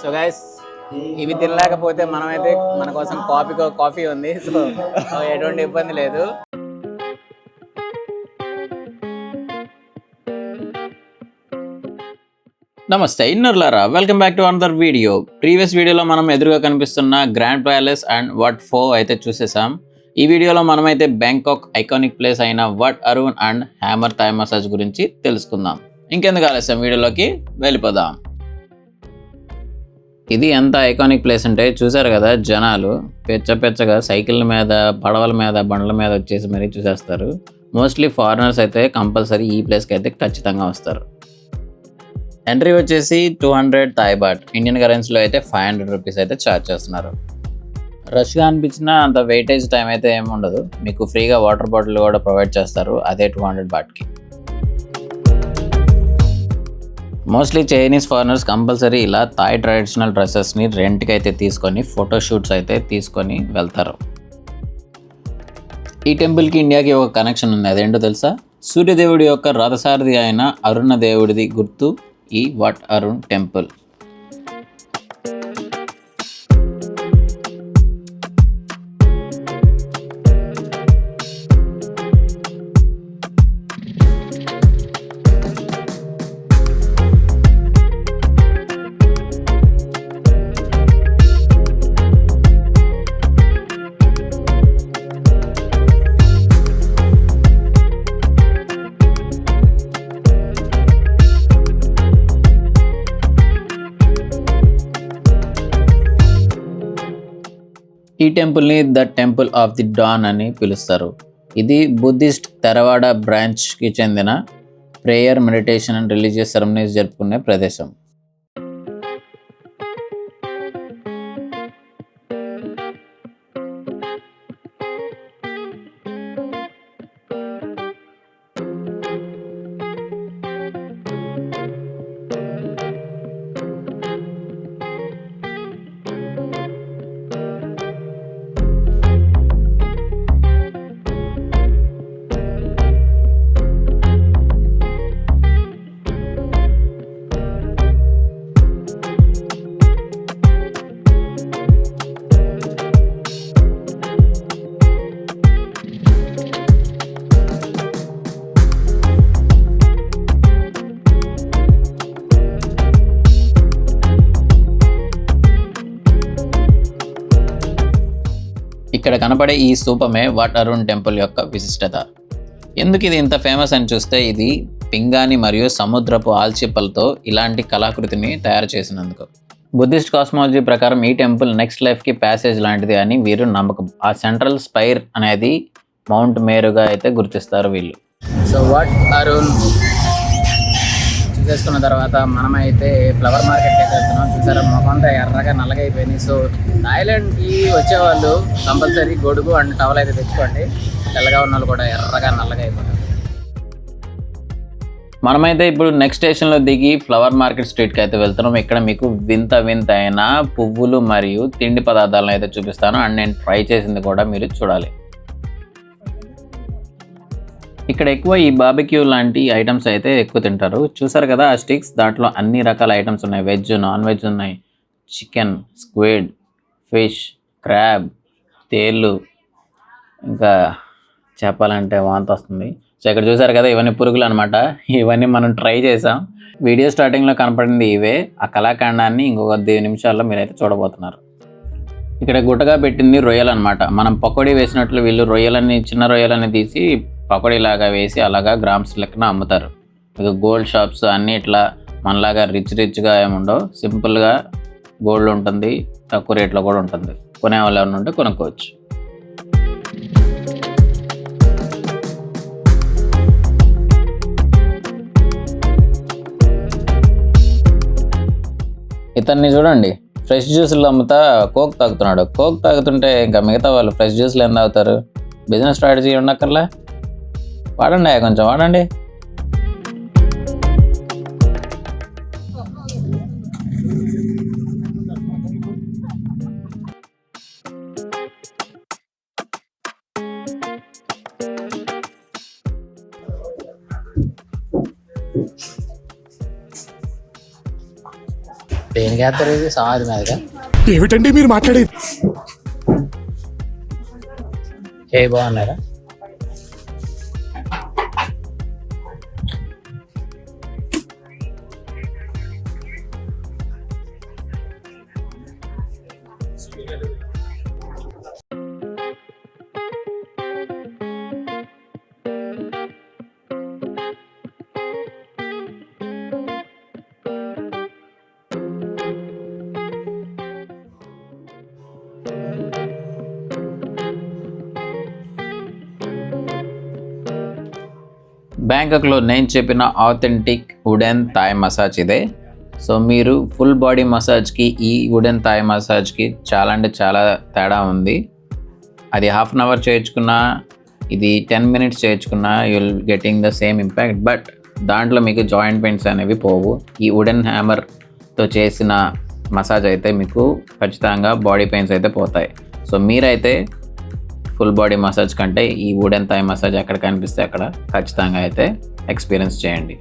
So guys ఇవి తినలేకపోతే మనమైతే మన కోసం కాఫీ కాఫీ ఉంది. సో ఎటువంటి ఇబ్బంది లేదు. నమస్తే ఇన్నర్లారా. Welcome back to another video previous వీడియోలో మనం ఎదురుగా కనిపిస్తున్న గ్రాండ్ ప్యాలెస్ అండ్ వట్ ఫో అయితే చూసేసాం ఈ వీడియోలో మనమైతే బ్యాంకాక్ ఐకానిక్ ప్లేస్ అయిన Wat Arun and hammer Thai massage గురించి తెలుసుకుందాం. ఇంకెందుకు ఆలస్యం? వీడియోలోకి వెళ్ళిపోదాం. ఇది ఎంత ఐకానిక్ ప్లేస్ అంటే చూసారు కదా జనాలు పెచ్చ పెచ్చగా సైకిళ్ళ మీద పడవల మీద బండ్ల మీద వచ్చేసి మరీ చూసేస్తారు. మోస్ట్లీ ఫారినర్స్ అయితే కంపల్సరీ ఈ ప్లేస్కి అయితే ఖచ్చితంగా వస్తారు. ఎంట్రీ వచ్చేసి two hundred Thai baht Indian కరెన్సీలో అయితే ఫైవ్ హండ్రెడ్ రూపీస్ అయితే ఛార్జ్ చేస్తున్నారు. రష్గా అనిపించినా అంత వెయిటేజ్ టైం అయితే ఏమి ఉండదు. మీకు ఫ్రీగా వాటర్ బాటిల్ కూడా ప్రొవైడ్ చేస్తారు అదే టూ హండ్రెడ్ బాట్కి మోస్ట్లీ చైనీస్ ఫారినర్స్ కంపల్సరీ ఇలా థాయ్ ట్రెడిషనల్ డ్రెస్సెస్ని రెంట్కి అయితే తీసుకొని ఫోటోషూట్స్ అయితే తీసుకొని వెళ్తారు. ఈ టెంపుల్కి ఇండియాకి ఒక కనెక్షన్ ఉంది. అదేంటో తెలుసా? సూర్యదేవుడి యొక్క రథసారథి అయిన అరుణ దేవుడిది గుర్తు ఈ వట్ అరుణ్ టెంపుల్ టెంపుల్ని the temple of the dawn అని పిలుస్తారు. ఇది బుద్ధిస్ట్ తెరవాడ బ్రాంచ్కి చెందిన prayer meditation and religious ceremonies జరుపుకునే ప్రదేశం. ఇక్కడ కనపడే ఈ స్థూపమే వాట్ అరుణ్ టెంపుల్ యొక్క విశిష్టత. ఎందుకు ఇది ఇంత ఫేమస్ అని చూస్తే ఇది పింగాణి మరియు సముద్రపు ఆల్చిప్పలతో ఇలాంటి కళాకృతిని తయారు చేసినందుకు. బుద్ధిస్ట్ కాస్మాలజీ ప్రకారం ఈ టెంపుల్ నెక్స్ట్ లైఫ్కి ప్యాసేజ్ లాంటిది అని వీరు నమ్మకం. ఆ సెంట్రల్ స్పైర్ అనేది మౌంట్ మేరుగా అయితే గుర్తిస్తారు వీళ్ళు. సో వాట్ అరుణ్ చేసుకున్న తర్వాత మనమైతే ఫ్లవర్ మార్కెట్కి అయితే వెళ్తున్నాం. చూసారా ముఖం అంతా ఎర్రగా నల్లగా అయిపోయింది సో థాయిలాండ్కి వచ్చేవాళ్ళు కంపల్సరీ గొడుగు అండ్ టవల్ అయితే తెచ్చుకోండి. తెల్లగా ఉన్న వాళ్ళు కూడా ఎర్రగా నల్లగా అయిపోతారు మనమైతే ఇప్పుడు నెక్స్ట్ స్టేషన్లో దిగి ఫ్లవర్ మార్కెట్ స్ట్రీట్కి అయితే వెళ్తున్నాం. ఇక్కడ మీకు వింత వింత అయిన పువ్వులు మరియు తిండి పదార్థాలను అయితే చూపిస్తాను. అండ్ నేను ట్రై చేసింది కూడా మీరు చూడాలి. ఇక్కడ ఎక్కువ ఈ బాబిక్యూ లాంటి ఐటమ్స్ అయితే ఎక్కువ తింటారు. చూసారు కదా ఆ స్టిక్స్ దాంట్లో అన్ని రకాల ఐటమ్స్ ఉన్నాయి. వెజ్ నాన్ వెజ్ ఉన్నాయి. చికెన్ స్క్విడ్ ఫిష్ క్రాబ్ తేళ్ళు ఇంకా చెప్పాలంటే వాంత వస్తుంది. సో ఇక్కడ చూసారు కదా ఇవన్నీ పురుగులు అనమాట ఇవన్నీ మనం ట్రై చేసాం. వీడియో స్టార్టింగ్లో కనపడింది ఇవే. ఆ కళాఖండాన్ని ఇంకొక కొద్ది నిమిషాల్లో మీరైతే చూడబోతున్నారు. ఇక్కడ గుట్టగా పెట్టింది రొయ్యలు అనమాట మనం పకోడీ వేసినట్లు వీళ్ళు రొయ్యలని చిన్న రొయ్యలని తీసి పకోడీలాగా వేసి అలాగా గ్రామ్స్ లెక్కన అమ్ముతారు. ఇక గోల్డ్ షాప్స్ అన్నీ ఇట్లా మనలాగా రిచ్ రిచ్గా ఏముండవు సింపుల్గా గోల్డ్ ఉంటుంది తక్కువ రేట్లో కూడా ఉంటుంది. కొనే వాళ్ళు ఉంటే కొనుక్కోవచ్చు. ఇతన్ని చూడండి. ఫ్రెష్ జ్యూస్లు అమ్ముతా కోక్ తాగుతున్నాడు. కోక్ తాగుతుంటే ఇంకా మిగతా వాళ్ళు ఫ్రెష్ జ్యూస్లు ఏం తాగుతారు? బిజినెస్ స్ట్రాటజీ ఉండక్కర్లే? వాడండి కొంచెం వాడండి. దేనికి వేస్తారు ఇది? సమాధి మీదగా ఏమిటండి మీరు మాట్లాడేది? ఏ బాగున్నారా? బ్యాంకాక్లో నేను చెప్పిన ఆథెంటిక్ వుడెన్ థాయ్ మసాజ్ ఇదే. సో మీరు ఫుల్ బాడీ మసాజ్కి ఈ వుడెన్ థాయ్ మసాజ్కి చాలా అంటే చాలా తేడా ఉంది. అది హాఫ్ అన్ అవర్ చేయించుకున్నా ఇది టెన్ మినిట్స్ చేయించుకున్నా you'll getting the same impact but దాంట్లో మీకు జాయింట్ పెయిన్స్ అనేవి పోవు. ఈ వుడెన్ హ్యామర్తో చేసిన మసాజ్ అయితే మీకు ఖచ్చితంగా బాడీ పెయిన్స్ అయితే పోతాయి. సో మీరైతే ఫుల్ బాడీ మసాజ్ కంటే ఈ వుడెన్ థాయ్ మసాజ్ ఎక్కడ కనిపిస్తే అక్కడ ఖచ్చితంగా అయితే ఎక్స్పీరియన్స్ చేయండి.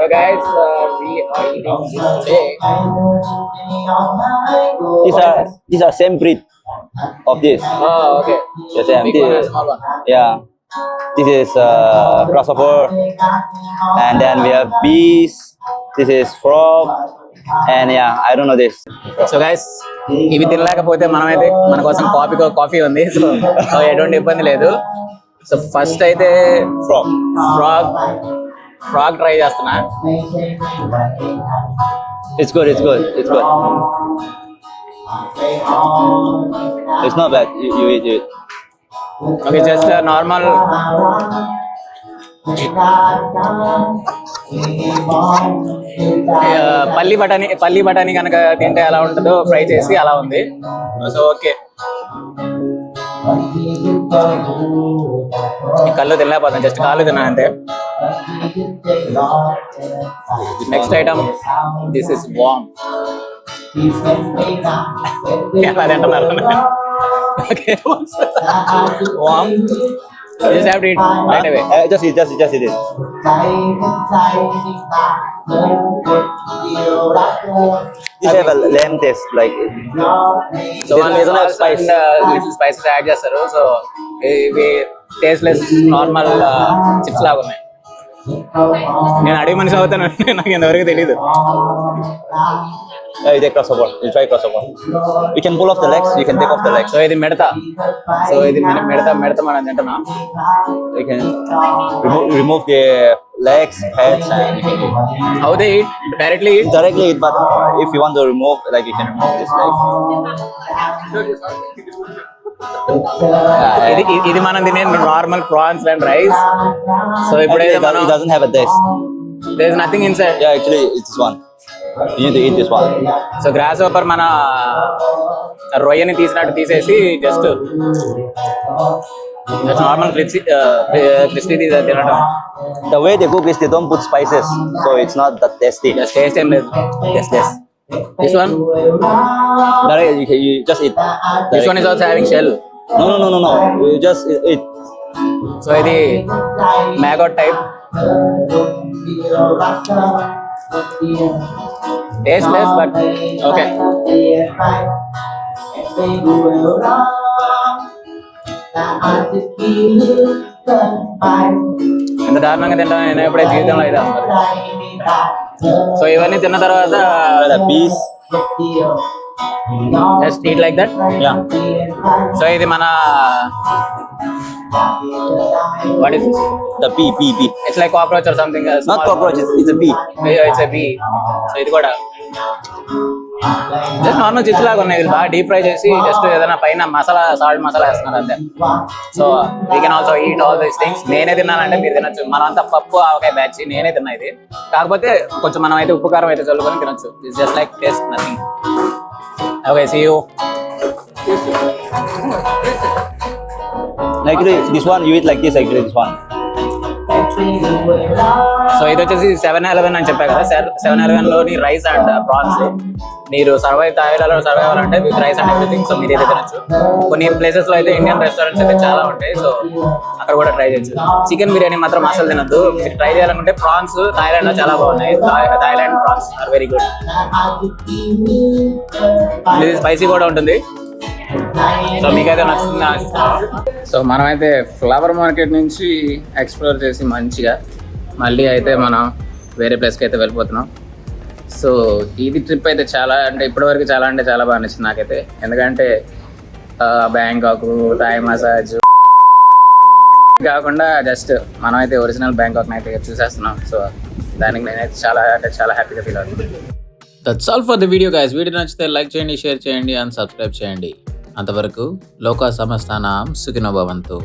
So guys, uh, we are eating this today. These are these are same breed of this. Oh, okay. The same. Big one and This, small one. yeah. This is uh, grasshopper, and then we have bees. This is frog, and yeah, I don't know this. So guys ఇవి తినలేకపోతే మనమైతే మన కోసం coffee coffee ఉంది so ఎటువంటి ఇబ్బంది లేదు so first అయితే Frog. ఫ్రాగ్ ఫ్రాగ్ ట్రై చేస్తున్నా. It's good. It's not bad. You, you eat it. Okay just normal పల్లి బఠానీ పల్లి బఠానీ కనుక తింటే ఎలా ఉంటుందో ఫ్రై చేసి అలా ఉంది సో ఓకే కళ్ళు తినలేకపోతాను జస్ట్ కాళ్ళు తిన్నాను అంతే Next item this is worm ఎలా తింటున్నారు okay worm just have to eat right away Uh, just eat. Just just eat it. This have a lamb taste like. So This వాళ్ళు doesn't have spice. Little spices add చేస్తారు so ఇవి tasteless normal chips లాగా ఉన్నాయి నేను అడిగి మనిషి అవుతాను నాకు ఇంతవరకు తెలియదు Uh, you take grasshopper. You try grasshopper. You can pull off the legs. You can take off the legs. So ఇది మిడత సో ఇది మిడ- మిడత మిడత మనం తింటున్నాం You can remove remove the legs, heads, and you can eat. How they eat directly eat directly eat. But if you want to remove, like you can remove this leg. ఇది ఇది- మనం తినే normal prawns and rice so ఇప్పుడైతే మనం have a taste. There is nothing inside actually, it's this one. You need to eat this one. So cross over మన రొయ్యని తీసినట్టు తీసేసి జస్ట్ నార్మల్ క్రిస్పీ క్రిస్పీ తినడం The way they cook is they don't put spices, so it's not that tasty. Just taste ఏం లేదు just just this one Direct, you, can, you just eat. This one is also having shell No, no, no, no, no. You just eat. eat. So ఇది maggot type tasteless but okay ఎంత దారుణంగా తింటాను నేను ఎప్పుడే జీవితంలో అయితే so ఇవన్నీ తిన్న తర్వాత piece. Just eat like that. So ఇది మన what is The bee, bee, bee. It's like cockroach or something Not cockroach, it's, it's a bee. It's bee so ఇది కూడా జస్ట్ నార్మల్ చిప్స్ లాగా ఉన్నాయి. ఇది బాగా డీప్ ఫ్రై చేసి just ఏదైనా పైన మసాలా సాల్ట్ మసాలా వేస్తున్నారు అంతే. So we can also eat all these things నేనే తిన్నానంటే మీరు తినొచ్చు. మనం అంతా పప్పు ఆవకాయ బ్యాచ్ నేనే తిన్నా ఇది. కాకపోతే కొంచెం మనం అయితే ఉప్పు కారం అయితే చల్లుకొని తినొచ్చు. It's just like taste nothing okay see you like this one you eat like this. Actually, this one. So ఇది వచ్చేసి సెవెన్ ఎలెవెన్ అని చెప్పా కదా. సెవెన్ ఎలెవెన్లోని రైస్ అండ్ ప్రాన్స్. మీరు సర్వైవ్ తాయిలలో సర్వైవ్ అవ్వాలంటే with rice and everything. So మీరు తినచ్చు. కొన్ని ప్లేసెస్లో అయితే ఇండియన్ రెస్టారెంట్స్ అయితే చాలా ఉంటాయి. సో అక్కడ కూడా ట్రై చేయొచ్చు. చికెన్ బిర్యానీ మాత్రం అసలు తినద్దు. మీరు ట్రై చేయాలనుకుంటే ప్రాన్స్ థాయిలాండ్లో చాలా బాగున్నాయి. Thailand prawns are very good. ఇది స్పైసీ కూడా ఉంటుంది. సో మీకైతే నచ్చుతుంది? సో మనమైతే ఫ్లవర్ మార్కెట్ నుంచి ఎక్స్ప్లోర్ చేసి మంచిగా మళ్ళీ అయితే మనం వేరే ప్లేస్కి అయితే వెళ్ళిపోతున్నాం. సో ఇది ట్రిప్ అయితే చాలా అంటే ఇప్పటివరకు చాలా అంటే చాలా బాగా నచ్చింది నాకైతే. ఎందుకంటే బ్యాంకాక్ థాయ్ మసాజ్ కాకుండా జస్ట్ మనం అయితే ఒరిజినల్ బ్యాంకాక్ అయితే చూసేస్తున్నాం. సో దానికి నేనైతే చాలా అంటే చాలా హ్యాపీగా ఫీల్ అవుతుంది. That's all for the video guys video నచ్చితే లైక్ చేయండి షేర్ చేయండి అండ్ సబ్స్క్రైబ్ చేయండి. అంతవరకు లోకా సమస్తానాం సుఖినో భవంతు.